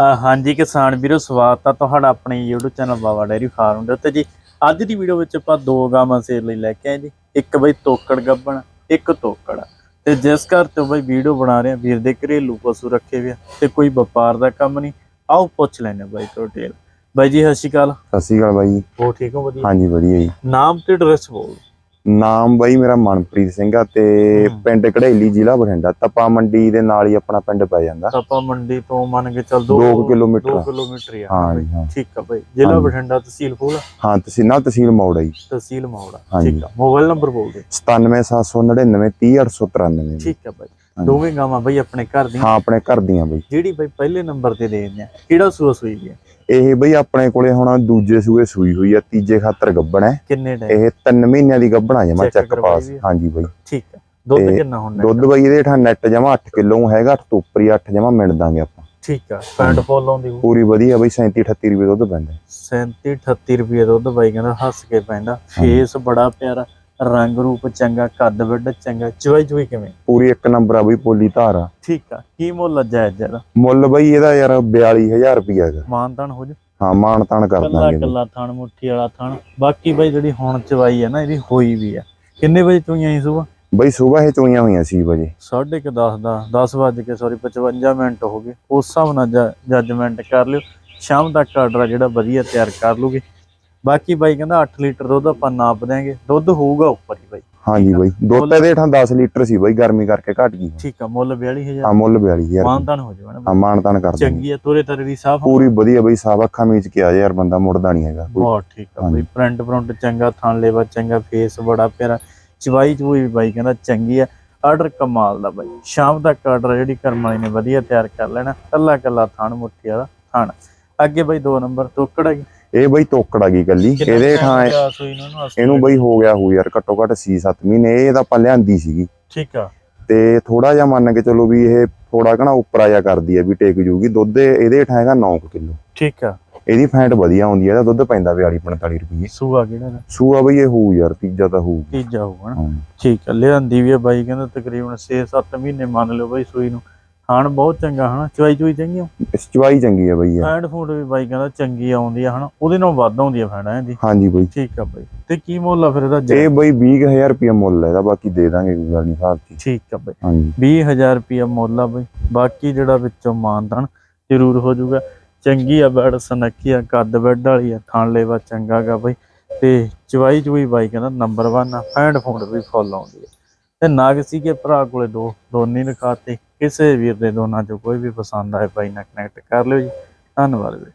ਹਾਂਜੀ ਕਿਸਾਨ ਵੀਰੋ ਸਵਾਗਤ ਆ ਤੁਹਾਡਾ ਆਪਣੇ YouTube channel Bawa dairy farm ਦੇ ਉੱਤੇ ਜੀ। ਅੱਜ ਦੀ ਵੀਡੀਓ ਵਿੱਚ ਆਪਾਂ ਦੋ ਗਾਵਾਂ ਸੇਲ ਲਈ ਲੈ ਕੇ ਆਏ ਜੀ। ਇੱਕ ਬਈ ਤੋਕੜ ਗੱਬਣ ਇੱਕ ਤੋਕੜ। ਤੇ ਜਿਸ ਘਰ ਤੋਂ ਬਈ ਵੀਡੀਓ ਬਣਾ ਰਹੇ ਆ ਵੀਰ ਦੇ ਘਰੇਲੂ ਪਸ਼ੂ ਰੱਖੇ ਹੋਏ ਆ ਤੇ ਕੋਈ ਵਪਾਰ ਦਾ ਕੰਮ ਨਹੀਂ। ਆਓ ਪੁੱਛ ਲੈਣੇ ਬਾਈ ਤੋਂ ਡਿਟੇਲ ਬਾਈ ਜੀ ਸਤਿ ਸ਼੍ਰੀ ਅਕਾਲ। ਸਤਿ ਸ਼੍ਰੀ ਅਕਾਲ ਬਾਈ ਹੋ ਠੀਕ ਹੋ ਵਧੀਆ? ਹਾਂਜੀ ਵਧੀਆ ਜੀ। ਨਾਮ ਤੇ ਐਡਰੈਸ ਬੋਲ ਨਾਮ ਬਾਈ ਮੇਰਾ ਮਨਪ੍ਰੀਤ ਸਿੰਘ ਆ ਤੇ। ਪਿੰਡ ਕਢੇਲੀ ਜ਼ਿਲ੍ਹਾ ਬਠਿੰਡਾ ਤਪਾ ਮੰਡੀ ਦੇ ਨਾਲ ਹੀ ਆਪਣਾ ਪਿੰਡ ਪੈ ਜਾਂਦਾ। ਆਪਾਂ ਮੰਡੀ ਤੋਂ ਮੰਨ ਕੇ ਚੱਲ 2 ਦੋ ਕੁ ਕਿਲੋਮੀਟਰ। 2 ਕਿਲੋਮੀਟਰ ਹੀ ਆ। ਹਾਂ ਬਈ। ਜੀ ਹਾਂ। ਠੀਕ ਆ ਬਾਈ। ਜ਼ਿਲ੍ਹਾ। ਬਠਿੰਡਾ ਤਹਿਸੀਲ ਫੂਲ ਹਾਂ ਤਹਿਸੀਲ ਨਾਲ ਤਹਿਸੀਲ ਮੌੜ ਜੀ। ਤਹਿਸੀਲ ਮੌੜਾ। ਠੀਕ ਆ। ਮੋਬਾਈਲ ਨੰਬਰ ਬੋਲ ਦੇ 97799 30893 ਠੀਕ ਆ ਬਾਈ। ਦੋਵੇਂ ਗਾਵਾਂ ਬਈ ਆਪਣੇ ਘਰ ਦੀਆਂ? ਹਾਂ ਆਪਣੇ ਘਰ ਦੀਆਂ ਬਾਈ। ਜਿਹੜੀ ਬਈ ਪਹਿਲੇ ਨੰਬਰ ਤੇ ਦੇ ਦਿੰਦੇ ਆ। ਕਿਹੜਾ ਸੂਆ ਸੂਈ ਦੀ ਇਹ ਬਈ ਆਪਣੇ ਕੋਲੇ ਹੁਣ ਦੂਜੇ ਸੂਏ ਸੂਈ ਹੋਈ ਆ ਤੀਜੇ ਖਾਤਰ ਗੱਬਣ ਹੈ। ਕਿੰਨੇ ਟਾਈਮ ਇਹ 3 ਮਹੀਨਿਆਂ ਦੀ ਗੱਬਣ ਆ ਜਮਾ ਚੈੱਕ ਪਾਸ। ਹਾਂਜੀ ਬਾਈ। ਠੀਕ ਦੁੱਧ ਕਿੰਨਾ ਹੁੰਦਾ ਦੁੱਧ ਬਾਈ ਇਹਦੇ ਠਾ ਨੈਟ ਜਮਾ 8 ਕਿਲੋ ਹੈਗਾ 8 ਤੋਂ ਉੱਪਰ ਹੀ 8 ਜਮਾ ਮਿਲ ਦਾਂਗੇ ਆਪਾਂ। ਠੀਕ ਆ। ਪੈਂਟ ਫੁੱਲ ਆਉਂਦੀ। ਪੂਰੀ ਵਧੀਆ ਬਾਈ 37 38 ਰੁਪਏ ਦੁੱਧ ਪੈਂਦਾ। 37 38 ਰੁਪਏ ਦੁੱਧ ਬਾਈ ਕਹਿੰਦਾ ਹੱਸ ਕੇ ਪੈਂਦਾ। ਫੇਸ ਬੜਾ ਪਿਆਰਾ। ਰੰਗ ਰੂਪ ਚੰਗਾ ਕੱਦ ਵੱਡ ਚੰਗਾ ਚੁਆਈ ਚੁਆਈ ਕਿਵੇਂ? ਪੂਰੀ ਇੱਕ ਨੰਬਰ ਆ ਬਈ ਪੋਲੀ ਧਾਰ ਆ। ਠੀਕ ਆ ਕੀ ਮੁੱਲ ਜਾਇਜ਼ ਜਰਾ ਮੁੱਲ ਬਈ ਇਹਦਾ ਯਾਰ 42000 ਰੁਪਿਆ ਹੈਗਾ। ਮਾਨਤਾਨ ਹੋ ਜਾ। ਹਾਂ ਮਾਣ ਤਾਣ ਕਰ ਦਾਂਗੇ। ਕੱਲਾ ਥਣ ਮੁੱਠੀ ਵਾਲਾ ਥਣ ਬਾਕੀ ਬਾਈ ਜਿਹੜੀ ਹੁਣ ਚਵਾਈ ਆ ਨਾ ਇਹਦੀ ਹੋਈ ਵੀ ਆ। ਕਿੰਨੇ ਵਜੇ ਚੋਈਆਂ ਸੀ ਸੁਬਾ ਬਈ ਸਵੇਰ ਇਹ ਚੋਈਆਂ ਹੋਈਆਂ ਸੀ ਵਜੇ ਸਾਢੇ ਕੁ 10 ਦਾ 10 ਵਜੇ ਕੇ ਸੌਰੀ 55 ਮਿੰਟ ਹੋ ਗਏ। ਉਸ ਹਿਸਾਬ ਨਾਲ ਜੱਜਮੈਂਟ ਕਰ ਲਿਓ। ਸ਼ਾਮ ਤੱਕ ਆਰਡਰ ਜਿਹੜਾ ਵਧੀਆ ਤਿਆਰ ਕਰ ਲੂਗੇ। ਬਾਕੀ ਬਾਈ ਕਹਿੰਦਾ 8 ਲੀਟਰ ਦੁੱਧ ਆਪਾਂ ਨਾਪ ਦਿਆਂਗੇ। ਦੁੱਧ ਹੋਊਗਾ ਉੱਪਰ ਹੀ ਬਾਈ। ਹਾਂਜੀ ਬਈ। ਦੁੱਧ ਇਹਦੇ ਠਾਂ 10 ਲੀਟਰ ਸੀ ਬਈ ਗਰਮੀ ਕਰਕੇ ਘਟ ਗਈ ਠੀਕ ਆ ਮੁੱਲ 42000 ਹਾਂ ਮੁੱਲ 42000 ਮਾਨਤਾਨ ਹੋ ਜਾਵੇ ਨਾ ਹਾਂ ਮਾਣ ਤਾਣ ਕਰ ਦਾਂਗੇ ਚੰਗੀ ਆ ਤੋਰੇ ਤਰ ਵੀ ਸਾਫ਼ ਪੂਰੀ ਵਧੀਆ ਬਈ ਸਾਬ ਅੱਖਾਂ ਮੀਚ ਕੇ ਆ ਜਾ ਯਾਰ ਬੰਦਾ ਮੁੜਦਾ ਨਹੀਂ ਹੈਗਾ। ਬਹੁਤ ਠੀਕ ਆ। ਬਾਈ। ਪ੍ਰਿੰਟ ਪ੍ਰਿੰਟ ਚੰਗਾ ਥਣ ਲੇਵਾ ਚੰਗਾ ਫੇਸ ਬੜਾ ਪਿਆਰਾ। ਚਵਾਈ ਚੂਈ ਵੀ ਬਾਈ ਕਹਿੰਦਾ ਚੰਗੀ ਆ। ਆਰਡਰ ਕਮਾਲ ਦਾ ਬਾਈ। ਸ਼ਾਮ ਤੱਕ ਆਰਡਰ ਜਿਹੜੀ ਕਰਮ ਵਾਲੀ ਨੇ ਵਧੀਆ ਤਿਆਰ ਕਰ ਲੈਣਾ। ਕੱਲਾ ਕੱਲਾ ਥਣ ਮੁੱਠੀ ਵਾਲਾ ਥਣ। ਅੱਗੇ ਬਾਈ 2 ਨੰਬਰ ਤੋਕੜਾ ਇਹ ਬਈ ਤੋਕੜ ਆ ਗਈ ਕੱਲੀ ਇਹਦੇ ਠਾਂ ਇਹਨੂੰ ਬਈ ਹੋ ਗਿਆ ਹੋ ਯਾਰ ਘੱਟੋ ਘੱਟ 6-7 ਮਹੀਨੇ। ਇਹ ਤਾਂ ਆਪਾਂ ਲਿਆਂਦੀ ਸੀਗੀ। ਠੀਕ ਆ। ਤੇ ਥੋੜਾ ਜਿਹਾ ਮੰਨ ਕੇ ਚਲੋ ਵੀ ਇਹ ਥੋੜਾ ਕਣਾ ਉੱਪਰ ਆਇਆ ਕਰਦੀ ਹੈ ਵੀ ਟੇਕ ਜੂਗੀ। ਦੁੱਧ ਇਹਦੇ ਠਾਂ ਹੈਗਾ 9 ਕਿਲੋ। ਠੀਕ ਆ। ਇਹਦੀ ਫੈਂਟ ਵਧੀਆ ਆਉਂਦੀ ਹੈ ਇਹਦਾ ਦੁੱਧ ਪੈਂਦਾ 42 45 ਰੁਪਏ ਸੂਆ ਕਿਹੜਾ ਦਾ ਸੂਆ ਬਈ ਇਹ ਹੋਊ ਯਾਰ ਤੀਜਾ ਤਾਂ ਹੋਊ। ਤੀਜਾ ਹੋਊਗਾ ਨਾ ਹਾਂ। ਠੀਕ ਆ ਲਿਆਂਦੀ ਵੀ ਆ ਬਾਈ ਕਹਿੰਦਾ ਤਕਰੀਬਨ 6-7 ਮਹੀਨੇ ਮੰਨ ਲਿਓ ਬਾਈ ਸੂਈ ਨੂੰ। ਖਾਣ ਬਹੁਤ ਚੰਗਾ ਹਨਾ ਚਵਾਈ ਚੂਈ ਚੰਗੀ ਆ? ਇਸ ਚਵਾਈ ਚੰਗੀ ਹੈ ਬਈ ਯਾਰ ਐਂਡ ਫੂਡ ਵੀ ਬਾਈ ਕਹਿੰਦਾ ਚੰਗੀ ਆਉਂਦੀ ਆ ਹਨਾ ਉਹਦੇ ਨਾਲੋਂ ਵੱਧ ਆਉਂਦੀ ਆ ਫੈਂਡਾ ਇਹਦੀ। ਹਾਂਜੀ ਬਈ। ਠੀਕ ਆ ਬਾਈ ਤੇ ਕੀ ਮੁੱਲ ਆ ਫਿਰ ਇਹਦਾ ਇਹ ਬਈ 20000 ਰੁਪਏ ਮੁੱਲ ਹੈ ਇਹਦਾ ਬਾਕੀ ਦੇ ਦਾਂਗੇ ਕੋਈ ਗੱਲ ਨਹੀਂ ਸਾਹਿਬ ਜੀ ਠੀਕ ਆ ਬਾਈ ਹਾਂਜੀ। 20000 ਰੁਪਿਆ ਮੁੱਲ ਆ ਬਾਈ ਬਾਕੀ ਜਿਹੜਾ ਵਿੱਚੋਂ ਮਾਨਦਾਨ ਜ਼ਰੂਰ ਹੋ ਜਾਊਗਾ। ਚੰਗੀ ਆ ਬੈਡ ਸਨੱਕੀ ਆ ਕੱਦ ਬੈਡ ਵਾਲੀ ਆ ਥਣ ਲੇਵਾ ਚੰਗਾ ਗਾ ਬਾਈ। ਤੇ ਚਵਾਈ ਚੁਈ ਬਾਈ ਕਹਿੰਦਾ ਨੰਬਰ 1 ਆ ਫੈਂਡ ਫੂਡ ਵੀ ਫੁੱਲ ਆਉਂਦੀ ਹੈ ਤੇ ਨਾਗ ਸੀਗੇ ਭਰਾ ਕੋਲੇ ਦੋ ਦੋਨੇ ਲਿਖਾਤੇ। ਕਿਸੇ ਵੀਰ ਦੇ ਦੋਨਾਂ ਚੋਂ ਕੋਈ ਵੀ ਪਸੰਦ ਆਏ ਭਾਈ ਨਾਲ ਕਨੈਕਟ ਕਰ ਲਿਓ ਜੀ। ਧੰਨਵਾਦ ਵੀਰੇ।